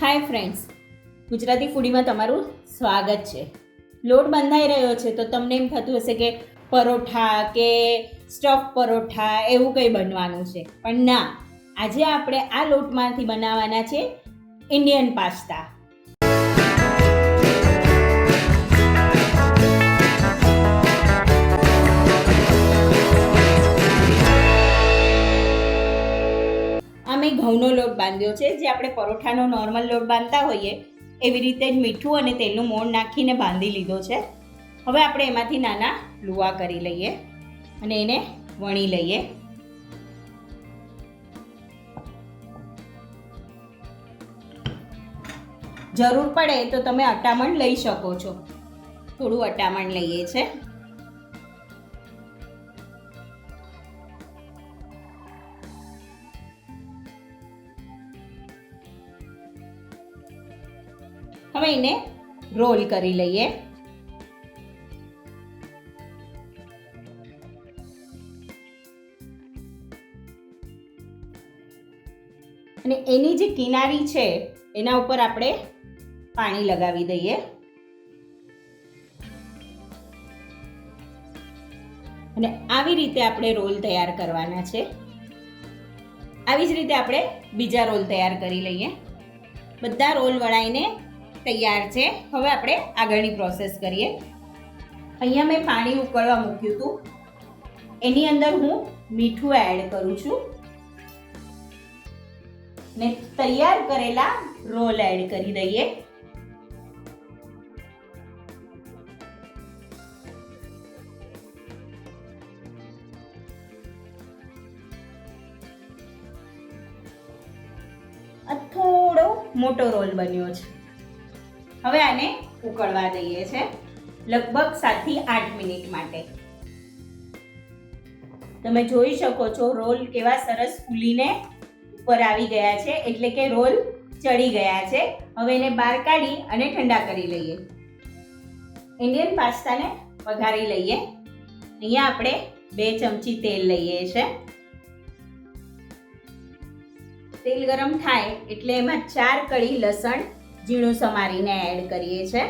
Hi friends Gujarati ફૂડીમાં તમારું સ્વાગત છે. લોટ બંધાઈ રહ્યો છે તો તમને એમ થતું હશે કે પરોઠા કે સ્ટફ પરોઠા એવું કંઈ બનવાનું છે. પણ ના, આજે આપણે આ લોટમાંથી બનાવવાના છે ઇન્ડિયન પાસ્તા ઘઉંનો લોટ બાંધ્યો છે, જે આપણે પરોઠાનો નોર્મલ લોટ બાંધતા હોઈએ, એવી રીતે જ મીઠું અને તેલનું મોણ નાખીને બાંધી લીધો છે. હવે આપણે એમાંથી નાના લુવા કરી લઈએ અને એને વણી લઈએ. જરૂર પડે તો તમે અટામણ લઈ શકો છો. થોડું અટામણ લઈએ છે. હવે એને રોલ કરી લઈએ. અને એની જે કિનારી છે, એના ઉપર આપણે પાણી લગાવી દઈએ. અને આવી રીતે આપણે રોલ તૈયાર કરવાના છે. આવી જ રીતે આપણે બીજા રોલ તૈયાર કરી લઈએ. બધા રોલ વળાઈને તૈયાર છે. હવે આપણે આગળની પ્રોસેસ કરીએ. અહીંયા મેં પાણી ઉકળવા મૂક્યું હતું. એની અંદર હું મીઠું એડ કરું છું. ને તૈયાર કરેલા રોલ એડ કરી દઈએ. થોડો મોટો રોલ બન્યો છે. હવે આને ઉકળવા દઈએ છે લગભગ સાતથી આઠ મિનિટ માટે. તમે જોઈ શકો છો રોલ કેવા સરસ ફૂલીને ઉપર આવી ગયા છે, એટલે કે રોલ ચડી ગયા છે. હવે એને બહાર કાઢી અને ઠંડા કરી લઈએ. ઇન્ડિયન પાસ્તાને વઘારી લઈએ. અહીંયા આપણે બે ચમચી તેલ લઈએ છે. તેલ ગરમ થાય એટલે એમાં ચાર કળી લસણ ઝીણું સમારીને એડ કરીએ છે.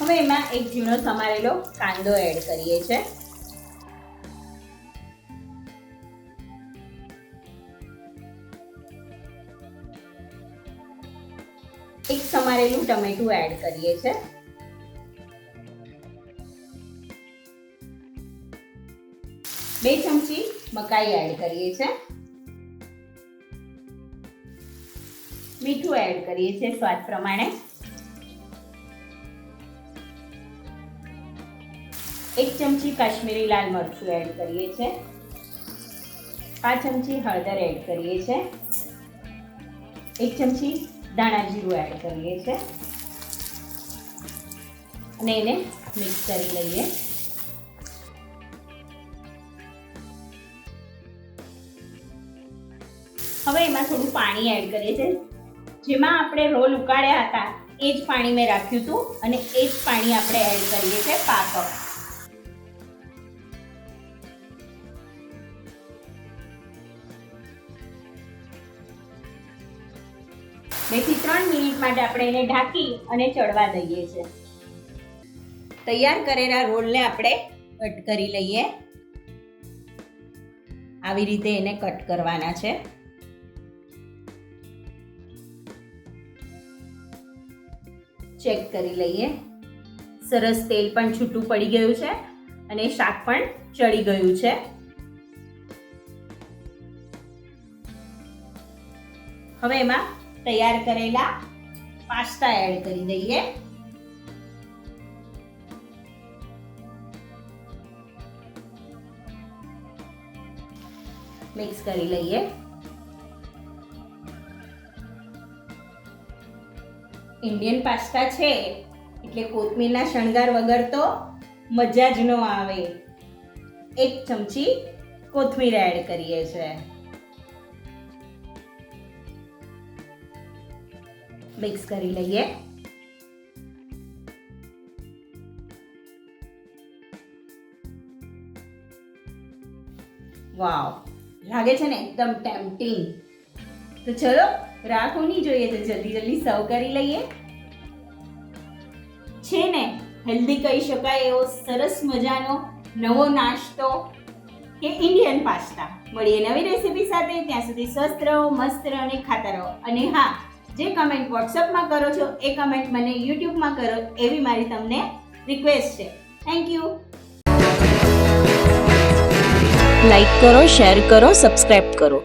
હવે એમાં એક ઝીણો સમારેલો કાંદો એડ કરીએ છે. સમારેલું ટમેટું એડ કરીએ છે. બે ચમચી મકાઈ એડ કરીએ છે. મીઠું એડ કરીએ છીએ સ્વાદ પ્રમાણે. એક ચમચી કાશ્મીરી લાલ મરચું એડ કરીએ છીએ પાંચ ચમચી હળદર એડ કરીએ છીએ એક ચમચી દાણા જીરું એડ કરીએ છીએ. અને એને મિક્સ કરી લઈએ. હવે એમાં થોડું પાણી એડ કરીએ છીએ. જેમાં આપણે રોલ ઉકાળ્યા હતા, એ જ પાણી મેં રાખ્યું હતું અને એ જ પાણી આપણે એડ કરીએ છીએ પા બેથી ત્રણ મિનિટ માટે આપણે એને ઢાંકી અને ચડવા દઈએ છે તૈયાર કરેલા રોલને આપણે કટ કરી લઈએ. આવી રીતે એને કટ કરવાના છે. ચેક કરી લઈએ. સરસ તેલ પણ છૂટું પડી ગયું છે અને શાક પણ ચડી ગયું છે. હવે એમાં તૈયાર કરેલા પાસ્તા એડ કરી દઈએ. મિક્સ કરી લઈએ. ઇન્ડિયન પાસ્તા છે, એટલે કોથમીરના શણગાર વગર તો મજા જ ન આવે. એક ચમચી કોથમીર એડ કરીએ છીએ મિક્સ કરી લઈએ. વાવ, લાગે છે ને એકદમ ટેમ્પટિંગ તો ચલો રાખો નહીં જોઈએ તો જલ્દી જલ્દી સર્વ કરી લઈએ. છે ને હેલ્ધી કહી શકાય એવો સરસ મજાનો નવો નાસ્તો કે ઇન્ડિયન પાસ્તા મળીએ નવી રેસીપી સાથે. ત્યાં સુધી સ્વસ્થ રહો, મસ્ત રહો અને ખાતા રહો. અને હા જે કમેન્ટ વોટ્સઅપમાં કરો છો, એ કમેન્ટ મને યુટ્યુબમાં કરો, એવી મારી તમને રિક્વેસ્ટ છે. થેન્ક યુ લાઈક કરો શેર કરો સબસ્ક્રાઈબ કરો.